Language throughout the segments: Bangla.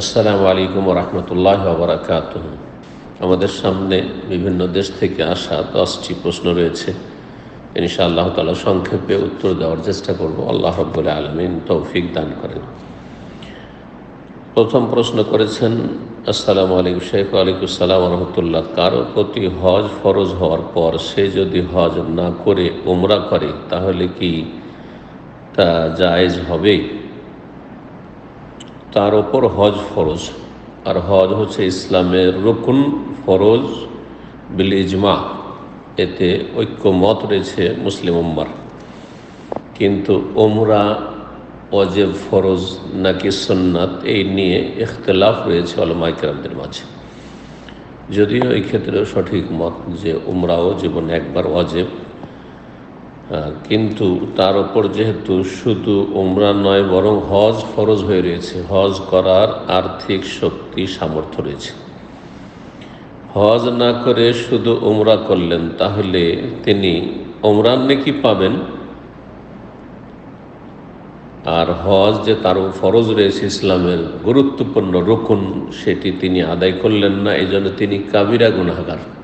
আসসালামু আলাইকুম রহমতুল্লাহ বারাকাত আমাদের সামনে বিভিন্ন দেশ থেকে আসা দশটি প্রশ্ন রয়েছে। ইনশা আল্লাহ তালা সংক্ষেপে উত্তর দেওয়ার চেষ্টা করব। আল্লাহ রব্বুল আলমিন তৌফিক দান করেন। প্রথম প্রশ্ন করেছেন, আসসালামু আলাইকুম শেখ ওয়ালাইকুম সালাম রহমতুল্লাহ। কারও প্রতি হজ ফরজ হওয়ার পর সে যদি হজ না করে, উমরা করে, তাহলে কি তা জায়েজ হবে তার ওপর হজ ফরজ। আর হজ হচ্ছে ইসলামের রুকুন ফরজ বিল ইজমা। এতে ঐক্যমত রয়েছে মুসলিম উম্মার। কিন্তু ওমরা অজেব ফরজ নাকি সন্ন্যাত এই নিয়ে ইখতলাফ রয়েছে অলমাইকরামদের মাঝে। যদিও এই ক্ষেত্রেও সঠিক মত যে উমরাও জীবনে একবার অজেব কিন্তু তার ওপর যেহেতু শুধু উমরা নয়, বরং হজ ফরজ হয়ে রয়েছে। হজ করার আর্থিক শক্তি, সামর্থ্য রয়েছে। হজ না করে শুধু উমরা করলেন, তাহলে তিনি উমরান নাকি পাবেন। আর হজ যে তার ফরজ রয়েছে, ইসলামের গুরুত্বপূর্ণ রুকুন, সেটি তিনি আদায় করলেন না এই জন্য তিনি কাবিরা গুনাগার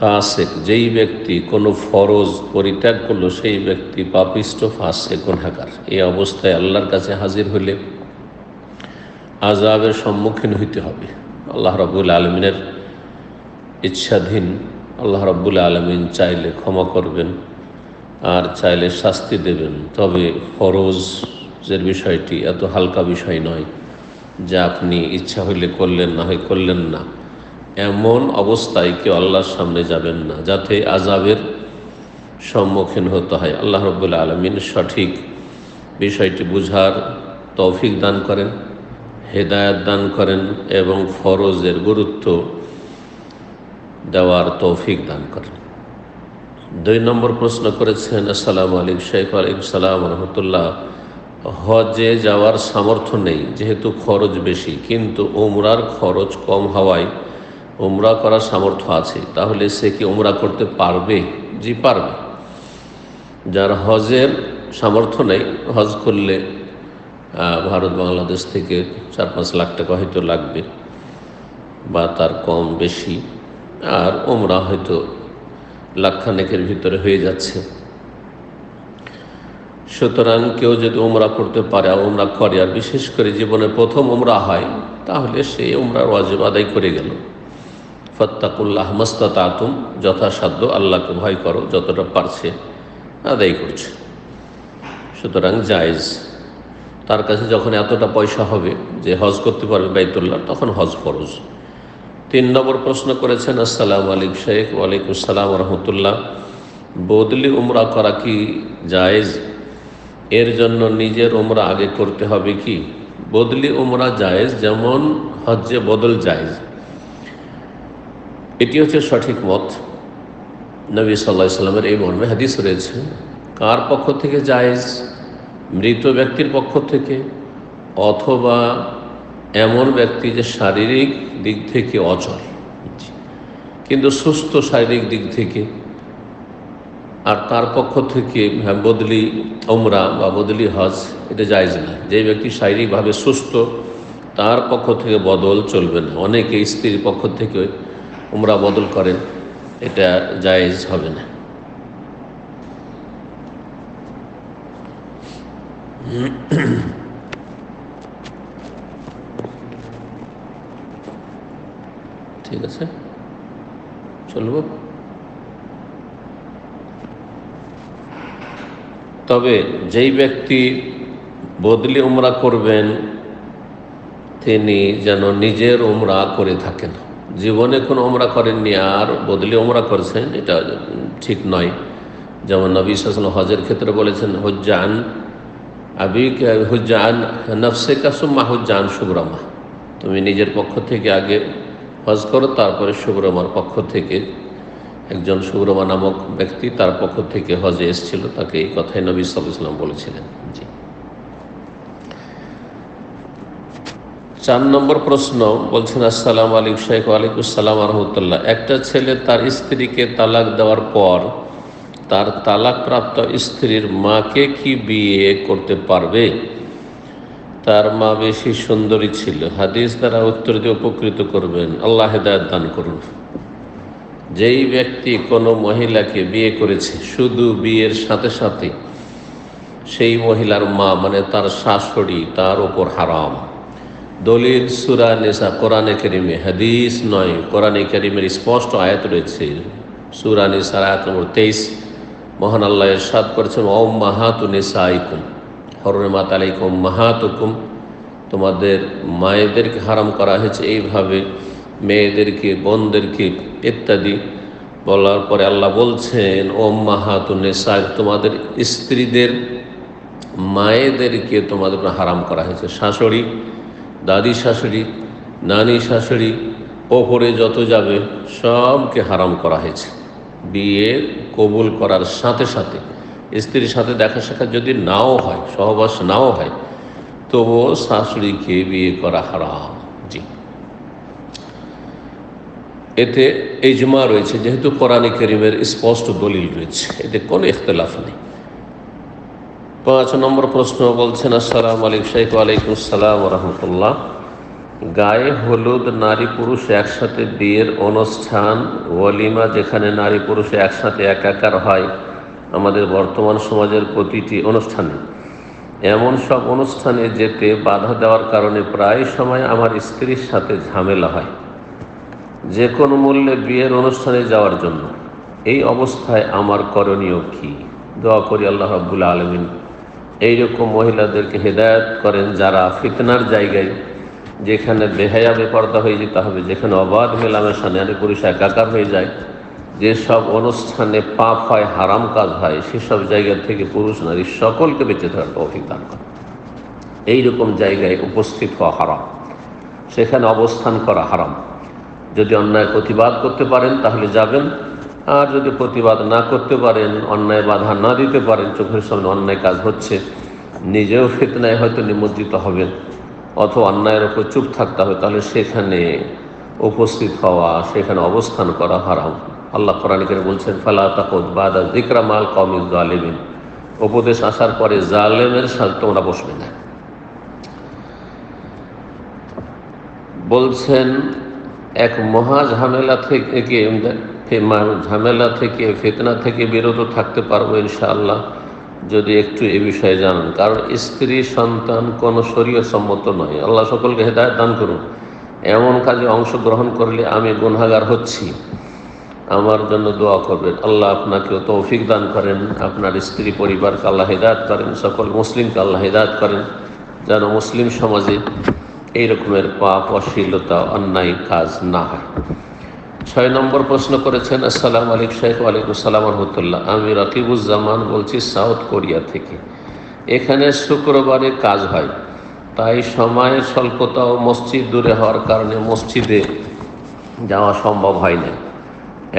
ফাসেক, যেই ব্যক্তি কোনো ফরজ পরিত্যাগ করল, সেই ব্যক্তি পাপিষ্ট ফাসে গুনাগার এই অবস্থায় আল্লাহর কাছে হাজির হলে আজাবের সম্মুখীন হইতে হবে। আল্লাহ রবুল আলমিনের ইচ্ছাধীন আল্লাহ রব্বুল আলমিন চাইলে ক্ষমা করবেন আর চাইলে শাস্তি দেবেন। তবে ফরজের বিষয়টি এত হালকা বিষয় নয় যা আপনি ইচ্ছা হইলে করলেন, না হয় করলেন না। এমন অবস্থায় কেউ আল্লাহর সামনে যাবেন না, যাতে আজাবের সম্মুখীন হতে হয়। আল্লাহ রব্বুল আলমিন সঠিক বিষয়টি বুঝার তৌফিক দান করেন, হেদায়ত দান করেন এবং ফরজের গুরুত্ব দেওয়ার তৌফিক দান করেন। দুই নম্বর প্রশ্ন করেছেন, আসসালামু আলিক শেখ আলাইকুম সালাম, রহমতুল্লাহ। হজে যাওয়ার সামর্থ্য নেই, যেহেতু খরচ বেশি, কিন্তু ওমরার খরচ কম হওয়ায় উমরা করার সামর্থ্য আছে। তাহলে সে কি ওমরা করতে পারবে? জি, পারবে। যার হজের সামর্থ্য নেই, হজ করলে ভারত বাংলাদেশ থেকে চার পাঁচ লাখ টাকা হয়তো লাগবে বা তার কম বেশি। আর ওমরা হয়তো লাখখানেকের ভিতরে হয়ে যাচ্ছে। সুতরাং কেউ যদি ওমরা করতে পারে আর উমরা করে, আর বিশেষ করে জীবনে প্রথম ওমরা হয়, তাহলে সে উমরার ওয়াজিব আদায় করে গেল। ফত্তাকুল্লাহ মস্তাত আতুম যথাসাধ্য আল্লাহকে ভয় করো, যতটা পারছে আদায় করছে। সুতরাং জায়েজ। তার কাছে যখন এতটা পয়সা হবে যে হজ করতে পারবে বাইতুল্লাহ, তখন হজ ফরজ। তিন নম্বর প্রশ্ন করেছেন, আসসালাম আলাইকুম শেখ ওয়ালাইকুম আসসালাম রহমতুল্লাহ। বদলি উমরা করা কি জায়েজ? এর জন্য নিজের উমরা আগে করতে হবে কি? বদলি উমরা জায়েজ, যেমন হজ্জে বদল জায়েজ। এটি হচ্ছে সঠিক মত। নবী সাল্লাহ সাল্লামের এই মর্মে হাদিস রয়েছে, কার পক্ষ থেকে জায়েজ, মৃত ব্যক্তির পক্ষ থেকে, অথবা এমন ব্যক্তি যে শারীরিক দিক থেকে অচল। কিন্তু সুস্থ শারীরিক দিক থেকে আর তার পক্ষ থেকে বদলি ওমরা বা বদলি হজ, এটা জায়জ না। যে ব্যক্তি শারীরিকভাবে সুস্থ, তার পক্ষ থেকে বদল চলবে না। অনেকে স্ত্রীর পক্ষ থেকে উমরা বদল করেন, এটা জায়েজ হবে না। ঠিক আছে? চলব তবে যেই ব্যক্তি বদলি উমরা করবেন, তিনি যেন নিজের উমরা করে থাকেন। জীবনে কোনো উমরা করেননি আর বদলি উমরা করছেন, এটা ঠিক নয়। যেমন নবী সাসন হজের ক্ষেত্রে বলেছেন, হজ্জান আবি হুজ্জান নফসে কাসুম্মা হুজ্জান শুভরামা তুমি নিজের পক্ষ থেকে আগে হজ করো, তারপরে শুভরমার পক্ষ থেকে। একজন শুভরমা নামক ব্যক্তি তার পক্ষ থেকে হজে এসেছিল, তাকে এই কথাই নবী সাল্লাম বলেছিলেন। জি। চার নম্বর প্রশ্ন বলছেন, আসসালাম আলিক শেখ ওয়ালাইকুম সালাম রহমতুল্লাহ। একটা ছেলে তার স্ত্রীকে তালাক দেওয়ার পর তার তালাকপ্রাপ্ত স্ত্রীর মাকে কি বিয়ে করতে পারবে? তার মা বেশি সুন্দরী ছিল। হাদিস দ্বারা উত্তর দিয়ে উপকৃত করবেন। আল্লাহ হেদায়ত দান করুন। যেই ব্যক্তি কোনো মহিলাকে বিয়ে করেছে, শুধু বিয়ের সাথে সাথে, সেই মহিলার মা মানে তার শাশুড়ি, তার ওপর হারাম। দলিল সুরা নেশা কোরআনে করিমে, হাদিস নয়। কোরআনে করিমের স্পষ্ট আয়াত রয়েছে। সুরা নেশার আয়াত নম্বর তেইশ। মহান আল্লাহ এরশাদ করেছেন ওম মাহাতু নেশা আইকুম হরমাত আলাইকুম মাহাতুকুম তোমাদের মায়েদেরকে হারাম করা হয়েছে এইভাবে, মেয়েদেরকে, বোনদেরকে ইত্যাদি। বলার পরে আল্লাহ বলছেন ওম মাহাতু নেশা তোমাদের স্ত্রীদের মায়েদেরকে তোমাদের হারাম করা হয়েছে। শাশুড়ি দাদি শাশুড়ি, নানি শাশুড়ি, ওপরে যত যাবে সবকে হারাম করা হয়েছে। বিয়ে কবুল করার সাথে সাথে, স্ত্রীর সাথে দেখা সাক্ষাৎ যদি নাও হয়, সহবাস নাও হয়, তবুও শাশুড়িকে বিয়ে করা হারাম। জি। এতে ইজমা রয়েছে, যেহেতু কোরআন করিমের স্পষ্ট দলিল রয়েছে, এতে কোনো ইখতলাফ নেই। পাঁচ নম্বর প্রশ্ন বলছেন, আসসালাম আলাইকুম শেখ ওয়ালাইকুম আসসালাম রহমতুল্লাহ গায়ে হলুদ, নারী পুরুষ একসাথে বিয়ের অনুষ্ঠান, ওয়ালিমা, যেখানে নারী পুরুষ একসাথে একাকার হয়, আমাদের বর্তমান সমাজের প্রতিটি অনুষ্ঠানে। এমন সব অনুষ্ঠানে যেতে বাধা দেওয়ার কারণে প্রায় সময় আমার স্ত্রীর সাথে ঝামেলা হয়, যে কোনো মূল্যে বিয়ের অনুষ্ঠানে যাওয়ার জন্য। এই অবস্থায় আমার করণীয় কি? দোয়া করি আল্লাহ রাব্বুল আলমিন এইরকম মহিলাদেরকে হেদায়ত করেন যারা ফিতনার জায়গায়, যেখানে বেহায়া বেপর্দা হয়ে যেতে হবে, যেখানে অবাধ মেলামেশা নারী পুরুষ একাকার হয়ে যায় যেসব অনুষ্ঠানে পাপ হয়, হারাম কাজ হয়, সেসব জায়গা থেকে পুরুষ নারী সকলকে বেঁচে থাকার তৌফিক দান করে এইরকম জায়গায় উপস্থিত হওয়া হারাম। সেখানে অবস্থান করা হারাম। যদি অন্যায় প্রতিবাদ করতে পারেন, তাহলে যাবেন। আর যদি প্রতিবাদ না করতে পারেন, অন্যায় বাধা না দিতে পারেন, চোখের সামনে অন্যায় কাজ হচ্ছে, নিজেও ফেতনায় হয়তো নিমজ্জিত হবেন অথবা অন্যায়ের ওপর চুপ থাকতে হবে, তাহলে সেখানে উপস্থিত হওয়া, সেখানে অবস্থান করা হারাম। আল্লাহ কোরআনিকের বলছেন, ফালা তাকত বাদা জিকরা মাল কমিল জালিমিন উপদেশ আসার পরে জালেমের সাথে তোমরা বসবে না। বলছেন, এক মহা ঝামেলা থেকে ঝামেলা থেকে, ফেতনা থেকে বিরত থাকতে পারব ইনশাআল্লাহ, যদি একটু এ বিষয়ে জানান। কারণ স্ত্রী, সন্তান কোনো শরীয় সম্মত নয়। আল্লাহ সকলকে হেদায়ত দান করুন। এমন কাজে অংশগ্রহণ করলে আমি গুনাগার হচ্ছি। আমার জন্য দোয়া করবেন। আল্লাহ আপনাকেও তৌফিক দান করেন। আপনার স্ত্রী পরিবারকে আল্লাহ হেদায়ত করেন। সকল মুসলিমকে আল্লাহ হেদায়ত করেন। যেন মুসলিম সমাজে এই রকমের পাপ, অশ্লীলতা, অন্যায় কাজ না হয়। ছয় নম্বর প্রশ্ন করেছেন, আসসালাম আলিক শেখ ওয়ালাইকুম সালাম রহমতুল্লাহ। আমি রকিবুজ্জামান বলছি সাউথ কোরিয়া থেকে। এখানে শুক্রবারে কাজ হয়, তাই সময় স্বল্পতা ও মসজিদ দূরে হওয়ার কারণে মসজিদে যাওয়া সম্ভব হয় না।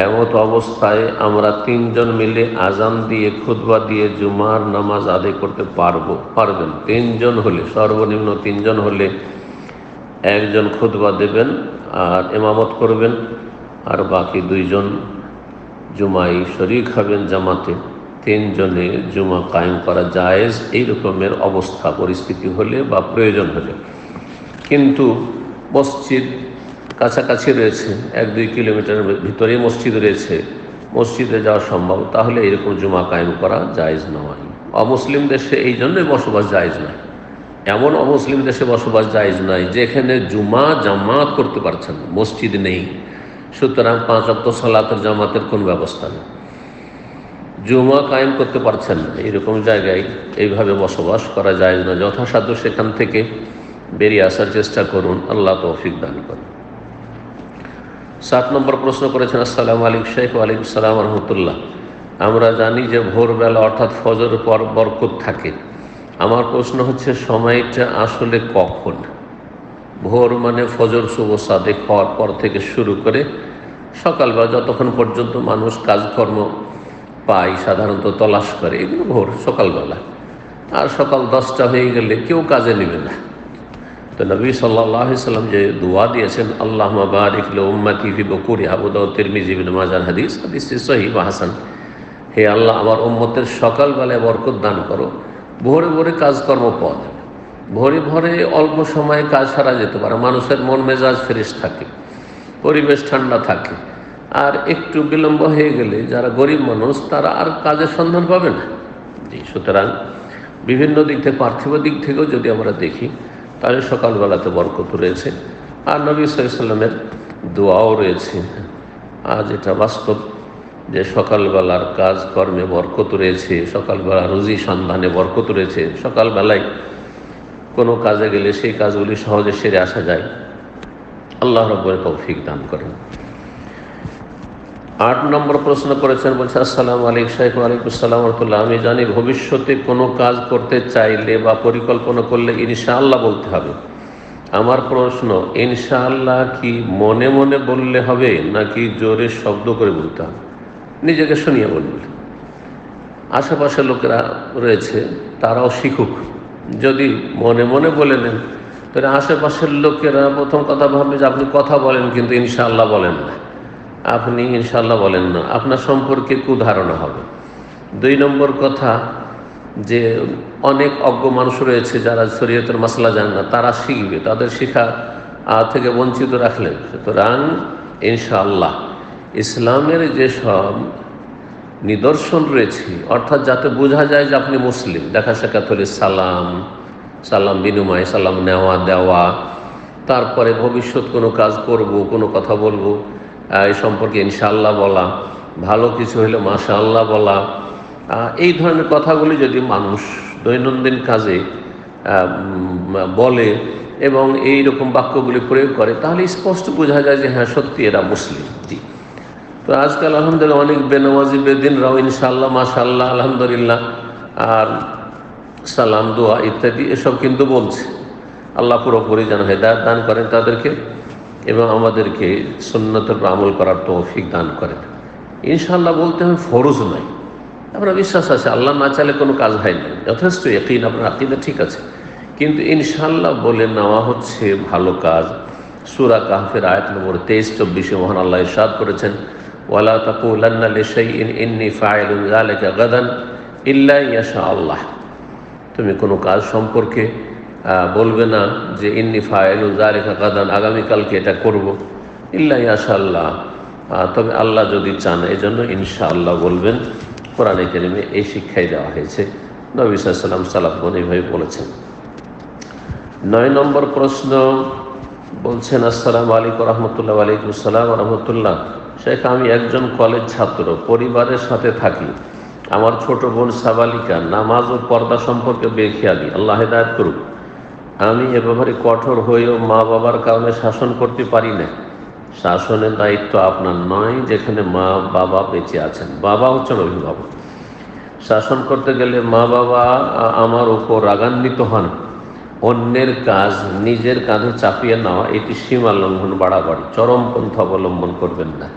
এমত অবস্থায় আমরা তিনজন মিলে আজান দিয়ে খুদবা দিয়ে জুমার নামাজ আদায় করতে পারব, পারবেন। তিনজন হলে, সর্বনিম্ন তিনজন হলে একজন খুদবা দেবেন আর এমামত করবেন। আর বাকি দুইজন জুমাই শরিক হবেন জামাতে, তিনজনে জুমা কায়েম করা জায়েজ। এই রকমের অবস্থা, পরিস্থিতি হলে বা প্রয়োজন হলে। কিন্তু মসজিদ কাছাকাছি রয়েছে, এক দুই কিলোমিটার ভিতরে মসজিদ রয়েছে। মসজিদে যাওয়া সম্ভব, তাহলে এরকম জুমা কায়েম করা জায়েজ নয়। অমুসলিম দেশে এই জন্যই বসবাস জায়েজ নয়। এমন অমুসলিম দেশে বসবাস জায়েজ নাই যেখানে জুমা জামাত করতে পারছেন মসজিদ নেই। সুতরাং পাঁচ অক্ট সালাতের জামাতের কোন ব্যবস্থা নেই। জুমা কায়েম করতে পারছেন না। এরকম জায়গায় এইভাবে বসবাস করা যায় না। যথাসাধ্য সেখান থেকে বেরিয়ে আসার চেষ্টা করুন। আল্লাহ তৌফিক দান করুন। সাত নম্বর প্রশ্ন করেছেন, আসসালাম আলিক শেখ ওয়ালাইকুম সালাম রহমতুল্লাহ। আমরা জানি যে ভোরবেলা অর্থাৎ ফজর পর বরকত থাকে। আমার প্রশ্ন হচ্ছে, সময়টা আসলে কখন? ভোর মানে ফজর, শুভ, সাদেক হওয়ার পর থেকে শুরু করে সকালবেলা যতক্ষণ পর্যন্ত মানুষ কাজকর্ম পায়, সাধারণত তলাশ করে, এগুলো ভোর, সকালবেলা। আর সকাল দশটা হয়ে গেলে কেউ কাজে নেবে না। তো নবী সাল্লাহ সাল্লাম যে দোয়া দিয়েছেন আল্লাহ বারিকল উম্মাতি ফি বকুরি আবুদাউ তিরমিজিবিন মাজার, হাদিস হাদিস সহি হাসান। হে আল্লাহ, আমার উম্মতের সকালবেলায় বরকত দান করো। ভোরে ভোরে কাজকর্ম পাওয়া যাবে ভোরে ভরে অল্প সময়ে কাজ সারা যেতে পারে। মানুষের মন মেজাজ ফ্রেশ থাকে। পরিবেশ ঠান্ডা থাকে। আর একটু বিলম্ব হয়ে গেলে যারা গরিব মানুষ, তারা আর কাজের সন্ধান পাবে না। সুতরাং বিভিন্ন দিক থেকে, পার্থিব দিক থেকেও যদি আমরা দেখি, তাহলে সকালবেলাতে বরকত রয়েছে। আর নবী সাল্লামের দোয়াও রয়েছে। আজ এটা বাস্তব যে সকালবেলার কাজ কর্মে বরকত রয়েছে, সকালবেলা রুজি সন্ধানে বরকত রয়েছে। সকালবেলায় কোনো কাজে গেলে সেই কাজগুলি সহজে সেরে আসা যায়। আল্লাহ রব্বর তৌফিক দান করেন। আট নম্বর প্রশ্ন করেছেন, বলছে, আসসালাম আলাইক সাহেব আলাইকুম সালাম রহমতুল্লাহ। আমি জানি ভবিষ্যতে কোনো কাজ করতে চাইলে বা পরিকল্পনা করলে ইনশাআল্লাহ বলতে হবে। আমার প্রশ্ন, ইনশাআল্লাহ কি মনে মনে বললে হবে নাকি জোরে শব্দ করে বলতে হবে? নিজেকে শুনিয়ে বলবে আশেপাশে লোকেরা রয়েছে, তারাও শিখুক। যদি মনে মনে বলে নেন তাহলে আশেপাশের লোকেরা প্রথম কথা ভাববে যে আপনি কথা বলেন কিন্তু ইনশাল্লাহ বলেন না। আপনি ইনশাল্লাহ বলেন না। আপনার সম্পর্কে কুধারণা হবে। দুই নম্বর কথা যে অনেক অজ্ঞ মানুষ রয়েছে যারা শরীয়তের মশলা জানে না, তারা শিখবে, তাদের শিখা থেকে বঞ্চিত রাখলেন সুতরাং ইনশাআল্লাহ ইসলামের যেসব নিদর্শন রয়েছে, অর্থাৎ যাতে বোঝা যায় যে আপনি মুসলিম, দেখা সাক্ষাৎ সালাম সালাম বিনিময় সালাম নেওয়া দেওয়া, তারপরে ভবিষ্যৎ কোনো কাজ করব, কোনো কথা বলব এই সম্পর্কে ইনশাল্লাহ বলা, ভালো কিছু হলে মাশাল্লাহ বলা এই ধরনের কথাগুলি যদি মানুষ দৈনন্দিন কাজে বলে এবং এই রকম বাক্যগুলি প্রয়োগ করে, তাহলে স্পষ্ট বোঝা যায় যে হ্যাঁ সত্যি এরা মুসলিম। তো আজকাল আলহামদুলিল্লাহ অনেক বেনামাজি, বেদিনরাও ইনশাল্লাহ মাশাল্লাহ আলহামদুলিল্লাহ, আর সালাম, দোয়া ইত্যাদি, এসব কিন্তু বলছে। আল্লাহ পুরোপুরি যেন হেদায়ত দান করেন তাদেরকে এবং আমাদেরকে সুন্নতের আমল করার তৌফিক দান করেন। ইনশাল্লাহ বলতে হবে ফরজ নাই আপনার বিশ্বাস আছে, আল্লাহ না চালে কোনো কাজ হয় না। যথেষ্ট একই আপনার আকিদা ঠিক আছে। কিন্তু ইনশাল্লাহ বলে নেওয়া হচ্ছে ভালো কাজ। সুরা কাহফের আয়াত নম্বর তেইশ, চব্বিশে মহান আল্লাহ ইসাদ করেছেন, ওয়ালা তাকুলান্না লিশাইইন ইন্নী ফাইলুন গাদান ইল্লা ইয়াশা আল্লাহ তুমি কোনো কাজ সম্পর্কে বলবে না যে ইন্নি ফাইলু জারেখা কাদান আগামীকালকে এটা করব। ইল্লা ইয়াশাল্লাহ তবে আল্লাহ যদি চান এই জন্য ইনশাআল্লাহ বলবেন, কোরআনে কেরিমে এই শিক্ষাই দেওয়া হয়েছে। নবী সাল্লাম সালাফন এইভাবে বলেছেন। নয় নম্বর প্রশ্ন বলছেন, আসসালাম আলাইকুম রহমতুল্লাহ আলাইকুম সালাম রহমতুল্লাহ। শেখ, আমি একজন কলেজ ছাত্র, পরিবারের সাথে থাকি। আমার ছোট বোন সাবালিকা নামাজ ও পর্দা সম্পর্কে বেখেয়ালি আল্লাহ হেদায়ত করুক। আমি এ ব্যাপারে কঠোর হয়েও মা বাবার কারণে শাসন করতে পারি না শাসনের দায়িত্ব আপনার নয়, যেখানে মা বাবা বেঁচে আছেন। বাবা হচ্ছেন অভিভাবক। শাসন করতে গেলে মা বাবা আমার উপর রাগান্বিত হন। অন্যের কাজ নিজের কাঁধে চাপিয়ে নেওয়া, এটি সীমা লঙ্ঘন বাড়াবাড়ি চরমপন্থা অবলম্বন করবেন না।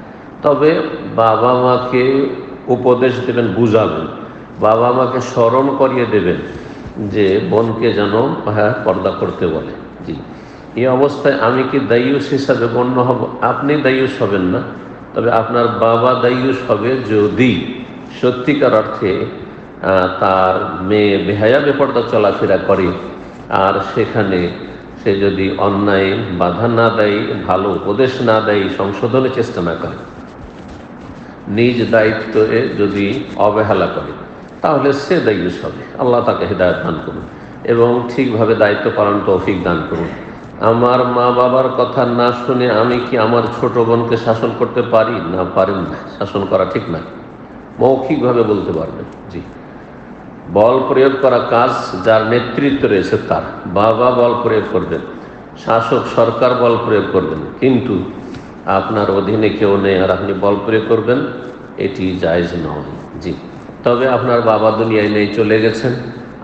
তবে বাবা মাকে উপদেশ দেবেন, বুঝাবেন। বাবা মাকে স্মরণ করিয়ে দেবেন যে বোনকে যেন হ্যাঁ পর্দা করতে বলে। জি। এই অবস্থায় আমি কি দায়ুস হিসাবে গণ্য হব? আপনি দায়ুস হবেন না। তবে আপনার বাবা দায়ুস হবে যদি সত্যিকার অর্থে তার মেয়ে বেহায়া বেপর্দা চলাফেরা করে। আর সেখানে সে যদি অন্যায় বাধা না দেয়, ভালো উপদেশ না দেয়, সংশোধনের চেষ্টা না করে। নিজ দায়িত্বে যদি অবহেলা করে, তাহলে সে দায়ুস হবে। আল্লাহ তাকে হৃদায়ত দান করুন এবং ঠিকভাবে দায়িত্ব পালন তৌফিক দান করুন। আমার মা বাবার কথা না শুনে আমি কি আমার ছোট বোনকে শাসন করতে পারি? না, পারেন না। শাসন করা ঠিক না। মৌখিকভাবে বলতে পারবেন। জি। বল প্রয়োগ করা কাজ যার নেতৃত্ব রয়েছে তার। বাবা বল প্রয়োগ করবেন। শাসক সরকার বল প্রয়োগ করবেন। কিন্তু আপনার অধীনে কেউ নেই আর আপনি বল প্রয়োগ করবেন, এটি জায়জ নয়। জি। তবে আপনার বাবা দুনিয়ায় নেই, চলে গেছেন।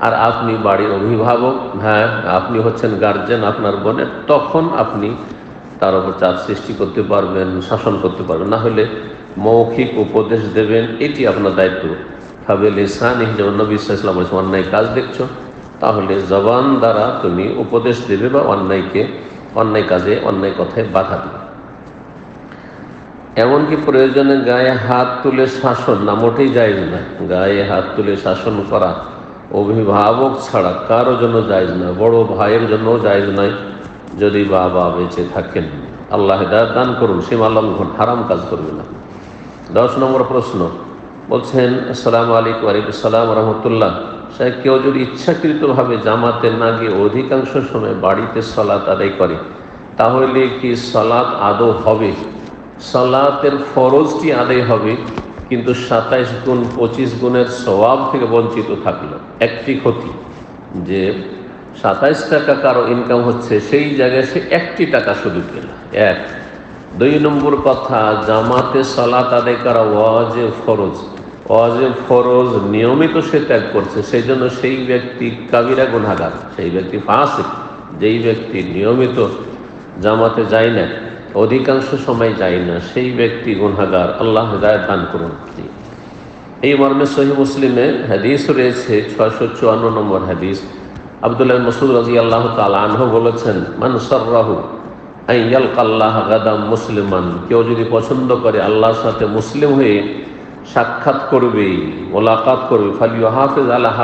আর আপনি বাড়ির অভিভাবক হ্যাঁ আপনি হচ্ছেন গার্জেন আপনার বোনের, তখন আপনি তার উপর চাপ সৃষ্টি করতে পারবেন, শাসন করতে পারবেন। না হলে মৌখিক উপদেশ দেবেন, এটি আপনার দায়িত্ব। ভাবে লিসান যেমন নবী ইসলাম অন্যায় কাজ দেখছ, তাহলে জবান দ্বারা তুমি উপদেশ দেবে বা অন্যায়কে, অন্যায় কাজে, অন্যায় কথায় বাধা দেবে। এমনকি প্রয়োজনে গায়ে হাত তুলে শাসন, না মোটেই যায় না, গায়ে হাত তুলে শাসন করা অভিভাবক ছাড়া কারও জন্য জায়জ না, বড় ভাইয়ের জন্য জায়জ নাই যদি বাবা বেঁচে থাকেন। আল্লাহ দান করুন, সীমা লঙ্ঘন, হারাম কাজ করবে না। দশ নম্বর প্রশ্ন, বলছেন, আসসালামু আলাইকুম আলাইকুম সালাম রহমতুল্লাহ। সে কেউ যদি ইচ্ছাকৃতভাবে জামাতে না গিয়ে অধিকাংশ সময় বাড়িতে সলাৎ আদায় করে, তাহলে কি সলাৎ আদৌ হবে? সলাতের ফরজটি আদায় হবে, কিন্তু সাতাইশ গুণ, পঁচিশ গুণের স্বভাব থেকে বঞ্চিত থাকল। একটি ক্ষতি, যে সাতাইশ টাকা কারও ইনকাম হচ্ছে, সেই জায়গায় সে একটি টাকা শুধু পেল। এক, দুই নম্বর কথা, জামাতে সলাত আদায় করা ওয়াজে ফরজ। ওয়াজে ফরজ নিয়মিত সে ত্যাগ করছে সেই জন্য সেই ব্যক্তি কাবিরা গুণাগার সেই ব্যক্তি ফাঁসে যেই ব্যক্তি নিয়মিত জামাতে যায় না অধিকাংশ সময় যায় না, সেই ব্যক্তি গুণাগার আল্লাহ হৃদায়ত দান করুন এই মর্মে সহি মুসলিমে হাদিস রয়েছে, ছয়শো চুয়ান্ন নম্বর হাদিস। আবদুল্লাহ মসুদ রাজি আল্লাহ তালাহ বলেছেন মানসরাহু আইয়াল কাল্লাহ গাদাম মুসলিমান। কেউ যদি পছন্দ করে আল্লাহর সাথে মুসলিম হয়ে সাক্ষাৎ করবে, মোলাকাত করবে ফালিউ হাফিজ আল্লাহ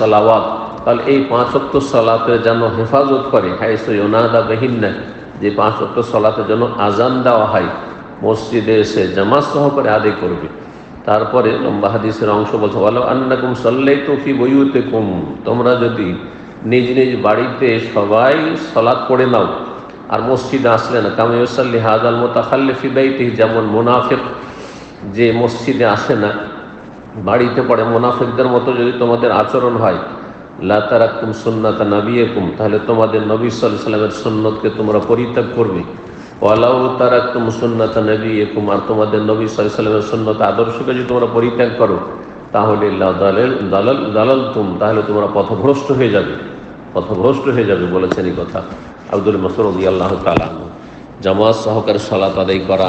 সালাওয়াত, তাহলে এই পাঁচ অক্ট সলাতের যেন হেফাজত করে, হাইসো ইউনাদা বেহিন্না যে পাঁচ অক্ট সলাতের জন্য আজান দেওয়া হয়, মসজিদে এসে জামাত সহকারে আদায় করবে। তারপরে লম্বা হাদিসের অংশ বলছে বলো আন্নাকুম সাল্লাই তো ফি বইতে কুম তোমরা যদি নিজ নিজ বাড়িতে সবাই সলাৎ পড়ে নাও, আর মসজিদে আসলে না কামিউসাল্লি হাজাল মোতাখাল্লি ফিবাইতে যেমন মুনাফিক যে মসজিদে আসে না, বাড়িতে পড়ে, মুনাফিকদের মতো যদি তোমাদের আচরণ হয় লাতারাকুম সুন্নাতা নাবিয়েকুম, তাহলে তোমাদের নবী সাল্লাহ সাল্লামের সুন্নতকে তোমরা পরিত্যাগ করবে। ওয়ালাউ তারাকুম সুন্নাতা নাবিয়েকুম, আর তোমাদের নবী সাল্লাহ সাল্লামের সুন্নত আদর্শকে যদি তোমরা পরিত্যাগ করো, তাহলে দালাল দালাল তুম তাহলে তোমরা পথভ্রষ্ট হয়ে যাবে। পথভ্রষ্ট হয়ে যাবে বলেছেন এই কথা আব্দুল মসরুদ আল্লাহ তালা জামাত সহকারে সালাত আদায় করা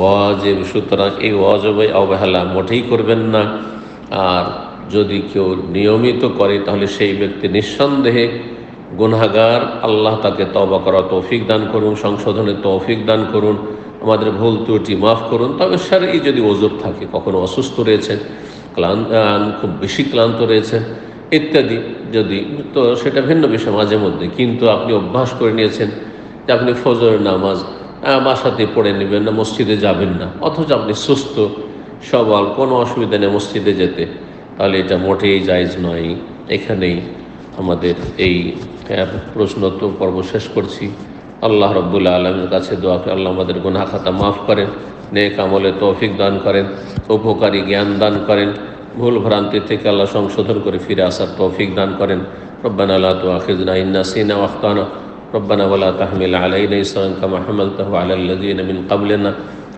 ওয়াজেব, সুতরাং এই ওয়াজবে, অবহেলা মোটেই করবেন না। আর যদি কেউ নিয়মিত করে, তাহলে সেই ব্যক্তি নিঃসন্দেহে গুনাগার আল্লাহ তাকে তবা করা তৌফিক দান করুন সংশোধনের তৌফিক দান করুন, আমাদের ভুল ত্রুটি মাফ করুন। তবে স্যার এই যদি ওজোর থাকে, কখনো অসুস্থ রয়েছেন ক্লান্ত খুব বেশি ক্লান্ত রয়েছে, ইত্যাদি যদি, তো সেটা ভিন্ন বিষয় মাঝে মধ্যে। কিন্তু আপনি অভ্যাস করে নিয়েছেন যে আপনি ফজরের নামাজ বাসাতে পড়ে নেবেন না, মসজিদে যাবেন না, অথচ আপনি সুস্থ, সবল, কোনো অসুবিধা নেই মসজিদে যেতে। তাহলে এটা মোটেই জায়জ নয় এখানেই আমাদের এই প্রশ্ন তো পর্ব শেষ করছি আল্লাহ রব্বুল্লা আলমের কাছে দোয়া করে আল্লাহ আমাদের গুনাহ খাতা মাফ করেন নেক আমলে তৌফিক দান করেন উপকারী জ্ঞান দান করেন ভুল ভ্রান্তি থেকে আল্লাহ সংশোধন করে ফিরে আসার তৌফিক দান করেন রব্বানা লা তুআখিযনা ইন নাসিনা ওয়া আখতানা ربنا ولا تحمل علينا إسرا كما حملته على الذين من قبلنا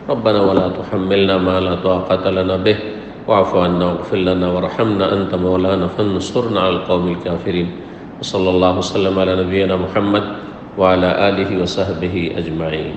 ربنا ولا تحملنا ما لا طاقة لنا به واعف عنا واغفر لنا وارحمنا أنت مولانا فانصرنا على القوم الكافرين. وصلى الله وسلم على نبينا محمد وعلى آله وصحبه أجمعين.